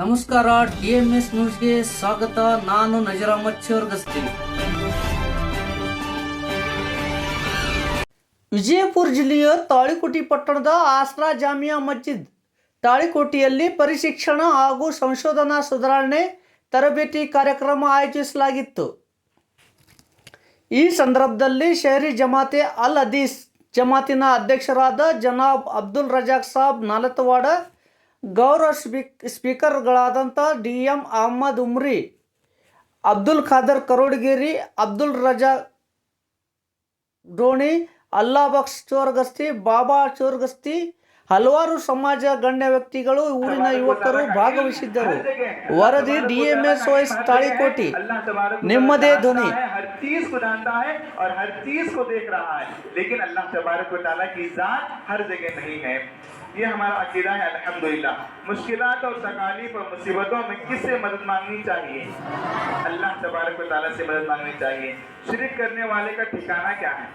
ನಮಸ್ಕಾರ T M S ನ್ಯೂಸ್ಗೆ ಸ್ವಾಗತ. ನಾನು ನಜರ ಮಚ್ಚೂರ್ ಗಸ್ತಿ ವಿಜಯಪುರ ಜಿಲ್ಲೆಯ ತಾಳಿಕೋಟಿ ಪಟ್ಟಣದ ಆಸ್ರಾ ಜಾಮಿಯಾ ಮಸ್ಜಿದ್ ತಾಳಿಕೋಟಿಯಲ್ಲಿ ಪರಿಶಿಕ್ಷಣ ಹಾಗೂ ಸಂಶೋಧನಾ ಸುಧಾರಣೆ ತರಬೇತಿ ಕಾರ್ಯಕ್ರಮ ಆಯೋಜಿಸಲಾಗಿತ್ತು. ಈ ಸಂದರ್ಭದಲ್ಲಿ ಶಹರಿ ಜಮಾತೆ ಅಲ್ ಅದೀಸ್ ಜಮಾತಿನ ಅಧ್ಯಕ್ಷರಾದ ಜನಾಬ್ ಅಬ್ದುಲ್ ರಜಾಕ್ ಸಾಬ್ ನಾಲತವಾಡ ಗೌರವ ಸ್ಪೀಕ್, ಸ್ಪೀಕರ್ಗಳಾದಂಥ ಡಿ ಎಂ ಅಹಮ್ಮದ್ ಉಮ್ರಿ, ಅಬ್ದುಲ್ ಖಾದರ್ ಕರೋಡ್ಗಿರಿ, ಅಬ್ದುಲ್ ರಜಾ ಡೋಣಿ ಅಲ್ಲಾಬಕ್ಸ್ ಚೋರ್ಗಸ್ತಿ, ಬಾಬಾ ಚೋರ್ಗಸ್ತಿ ಹಲವಾರು ಸಮಾಜ ಗಣ್ಯ ವ್ಯಕ್ತಿಗಳು ಊರಿನ ಯುವಕರು ಭಾಗವಹಿಸಿದ್ದರು ವರದಿ ಡಿಎಂಎಸ್ ವೈಸ್ ತಾಳಿಕೋಟಿ अल्लाह तबारक व निम्मदे तआला ध्वनि। है, हर चीज को जानता है और हर चीज को देख रहा है लेकिन अल्लाह तबारक व तआला की जात हर जगह नहीं है ये हमारा अकीदा है अल्हम्दुलिल्लाह मुश्किलात और तकालीफ और मुसीबतों में किससे मदद मांगनी चाहिए अल्लाह तबारक व तआला से मदद मांगनी चाहिए शिरक करने वाले का ठिकाना क्या है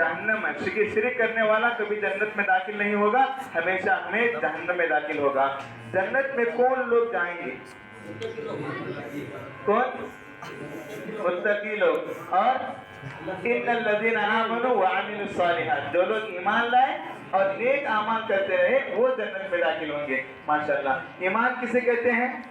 जहन्नम है। शिरक शिरक करने वाला कभी जन्नत में दाखिल नहीं होगा, हमेशा हमें जहन्नम में दाखिल होगा। जन्नत में कौन लोग जाएँगे? कौन? मुत्तकी लोग। और इन्नल्लज़ीन आमनु व अमिलुस सालिहात। जो लोग ईमान लाए और नेक अमाल करते रहे, वो जन्नत में दाखिल होंगे। माशाल्लाह। ईमान किसे कहते हैं?